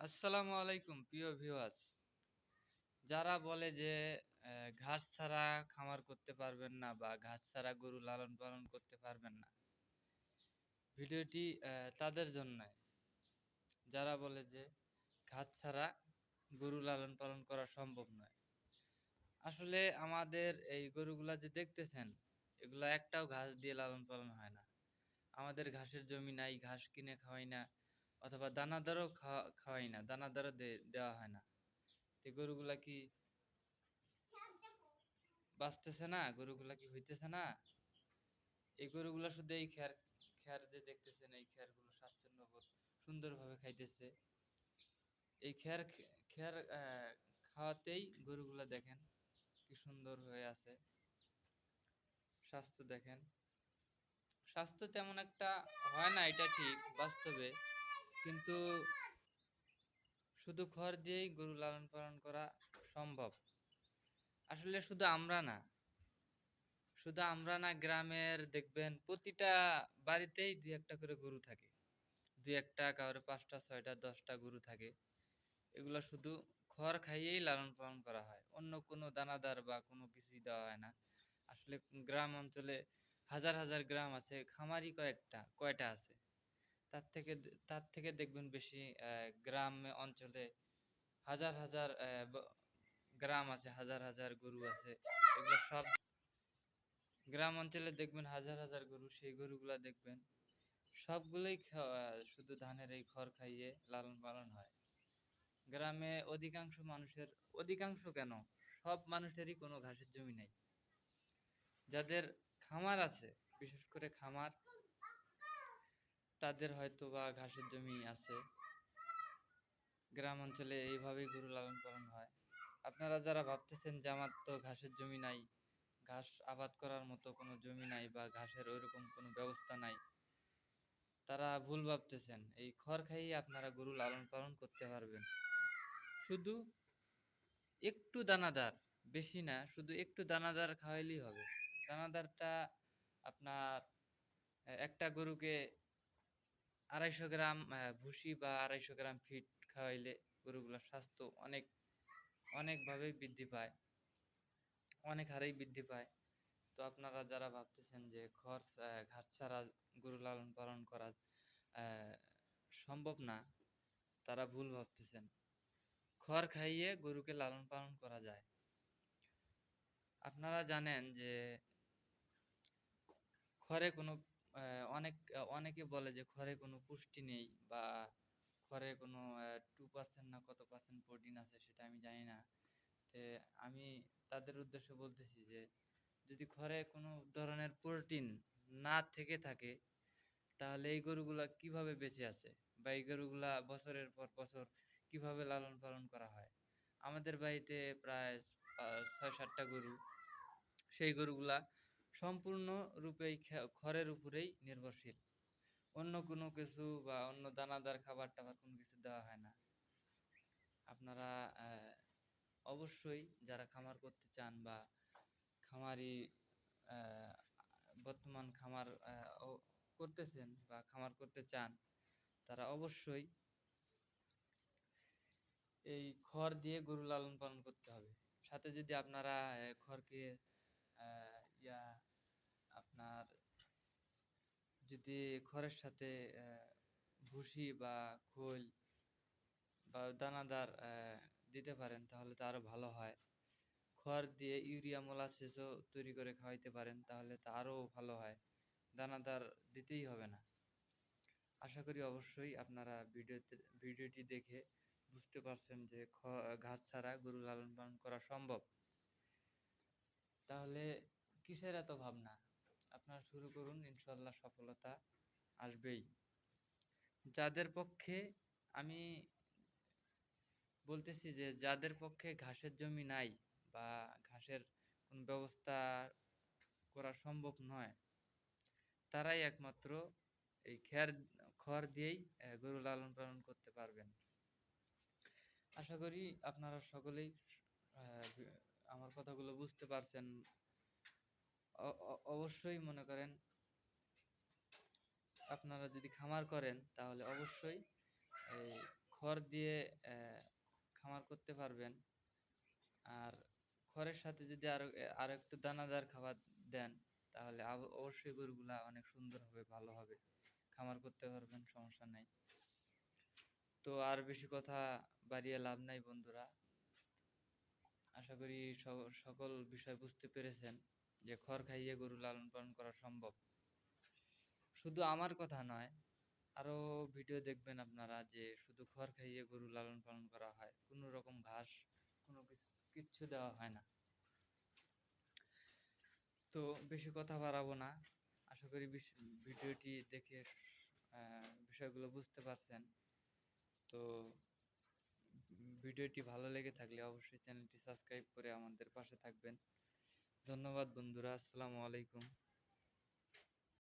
আসসালামু আলাইকুম, প্রিয় ভিউয়ার্স যারা বলে যে ঘাস ছাড়া খামার করতে পারবেন না বা ঘাস ছাড়া গরু লালন পালন করতে পারবেন না, ভিডিওটি তাদের জন্য। যারা বলে যে, ঘাস ছাড়া গরু লালন পালন করা সম্ভব নয়। আসলে আমাদের এই গরুগুলা যে দেখতেছেন, এগুলা একটাও ঘাস দিয়ে লালন পালন হয় না। আমাদের ঘাসের জমি নাই, ঘাস কিনে খাওয়াই না। অথবা দানাদারও খাওয়া খাওয়াই না দানাদারও দেওয়া হয় না। তো গরুগুলা কি বাঁচতেছে না? গরুগুলা কি হইতেছে না? এই গরুগুলা শুধু এই খ্যার খ্যার যে দেখতেছেন, এই খ্যারগুলো স্বাচ্ছন্দ্য বোধ সুন্দরভাবে খাইতেছে। এই খ্যার খ্যার খাওয়াতেই গরুগুলা দেখেন কি সুন্দর হয়ে আছে। স্বাস্থ্য দেখেন। স্বাস্থ্য তেমন একটা হয় না, এটা ঠিক, বাস্তবে। কিন্তু শুধু খড় দিয়েই গরু লালন পালন করা সম্ভব। আসলে শুধু আমরা না, শুধু আমরা না, গ্রামের দেখবেন প্রতিটা বাড়িতেই দুই একটা করে গরু থাকে। দুই একটা কাউরে পাঁচটা, ছয়টা, দশটা গরু থাকে। এগুলা শুধু খড় খাইয়েই লালন পালন করা হয়। অন্য কোনো দানাদার বা কোনো কিছুই দেওয়া হয় না। আসলে গ্রাম অঞ্চলে হাজার হাজার গ্রাম আছে, খামারি কয়েকটা, কয়টা আছে। তার থেকে তার থেকে দেখবেন বেশি গ্রাম, অঞ্চলে হাজার হাজার গ্রাম আছে, হাজার হাজার গরু আছে। এগুলো সব গ্রাম অঞ্চলে দেখবেন হাজার হাজার গরু, সেই গরুগুলা দেখবেন সবগুলোই শুধু ধানের এই খড় খাইয়ে লালন পালন হয়। গ্রামে অধিকাংশ মানুষের, অধিকাংশ কেন? সব মানুষেরই কোনো ঘাসের জমি নেই। যাদের খামার আছে, বিশেষ করে খামার তাদের হয়তো বা ঘাসের জমি আছে। গ্রাম অঞ্চলে এইভাবেই গরু লালন পালন হয়। আপনারা যারা ভাবতেছেন যে আমার তো ঘাসের জমি নাই, ঘাস আবাদ করার মতো কোনো জমি নাই বা ঘাসের ওইরকম কোনো ব্যবস্থা নাই, তারা ভুল ভাবতেছেন। এই খড় খাইয়ে আপনারা গরু লালন পালন করতে পারবেন। শুধু একটু দানাদার, বেশি না, শুধু একটু দানাদার খাওয়াইলেই হবে। দানাদারটা আপনার একটা গরুকে আড়াইশো গ্রাম ভুসি বা আড়াইশো গ্রাম ফিট খাওয়াইলে গরুগুলোর স্বাস্থ্য অনেক অনেকভাবে বৃদ্ধি পায়। অনেক হারেই বৃদ্ধি পায়। তো আপনারা যারা ভাবতেছেন যে খড় ঘাস ছাড়া গরু লালন পালন করা সম্ভব না, তারা ভুল ভাবতেছেন। খড় খাইয়ে গরুকে লালন পালন করা যায়। আপনারা জানেন যে খড়ে কোনো অনেক অনেকে বলে যে খড়ে কোনো পুষ্টি নেই বা খড়ে কোনো টু পার্সেন্ট না কত পার্সেন্ট প্রোটিন আছে সেটা আমি জানি না। তে আমি তাদের উদ্দেশ্যে বলতেছি যে যদি খড়ে কোনো ধরনের প্রোটিন না থেকে থাকে, তাহলে এই গরুগুলা কীভাবে বেঁচে আছে বা এই গরুগুলা বছরের পর বছর কীভাবে লালন পালন করা হয়? আমাদের বাড়িতে প্রায় ছয় সাতটা গরু। সেই গরুগুলা সম্পূর্ণ রূপেই খে- খড়ের উপরেই নির্ভরশীল। অন্য কোনো কিছু বা অন্য দানাদার খাবার টাবার কোনো কিছু দেওয়া হয় না। আপনারা অবশ্যই যারা খামার করতে চান বা খামারি বর্তমান খামার করতেছেন বা খামার করতে চান, তারা অবশ্যই এই খড় দিয়ে গরু লালন পালন করতে হবে। সাথে যদি আপনারা খড়কে ইয়া যদি খড়ের সাথে ভুসি বা খোল বা দানাদার দিতে পারেন, তাহলে তো আরও ভালো হয়। খড় দিয়ে ইউরিয়া মোলাসেসও তৈরি করে খাওয়াইতে পারেন, তাহলে তো আরও ভালো হয়। দানাদার দিতেই হবে না। আশা করি অবশ্যই আপনারা ভিডিওতে, ভিডিওটি দেখে বুঝতে পারছেন যে ঘাস ছাড়া গরু লালন পালন করা সম্ভব। তাহলে কিসের এত ভাবনা? আপনারা শুরু করুন ইনশাল্লাহ সফলতা আসবেই। যাদের পক্ষে আমি বলতেছি যে যাদের পক্ষে ঘাসের জমি নাই বা ঘাসের কোনো ব্যবস্থা করা সম্ভব নয়, তারাই একমাত্র এই খের, খড় দিয়েই গরু লালন পালন করতে পারবেন। আশা করি আপনারা সকলেই আমার কথাগুলো বুঝতে পারছেন। অবশ্যই মনে করেন আপনারা যদি খামার করেন তাহলে অবশ্যই এই খড় দিয়ে খামার করতে পারবেন। আর খড়ের সাথে যদি আরও আরও একটু দানাদার খাবার দেন তাহলে অবশ্যই গরুগুলা অনেক সুন্দর হবে, ভালো হবে। খামার করতে পারবেন, সমস্যা নাই। তো আর বেশি কথা বাড়িয়ে লাভ নাই বন্ধুরা। আশা করি সকল বিষয় বুঝতে পেরেছেন। যে খড় খাইয়ে গরু লালন পালন করা সম্ভব। শুধু আমার কথা নয়, আরও ভিডিও দেখবেন আপনারা যে শুধু খড় খাইয়ে গরু লালন পালন করা হয়, কোনো রকম ঘাস, কোনো কিচ্ছু দেওয়া হয় না। তো বেশি কথা বাড়াবো না। আশা করি ভিডিওটি দেখে বিষয়গুলো বুঝতে পারছেন। তো ভিডিওটি ভালো লেগে থাকলে অবশ্যই চ্যানেলটি সাবস্ক্রাইব করে আমাদের পাশে থাকবেন। ধন্যবাদ বন্ধুরা আসসালামু আলাইকুম।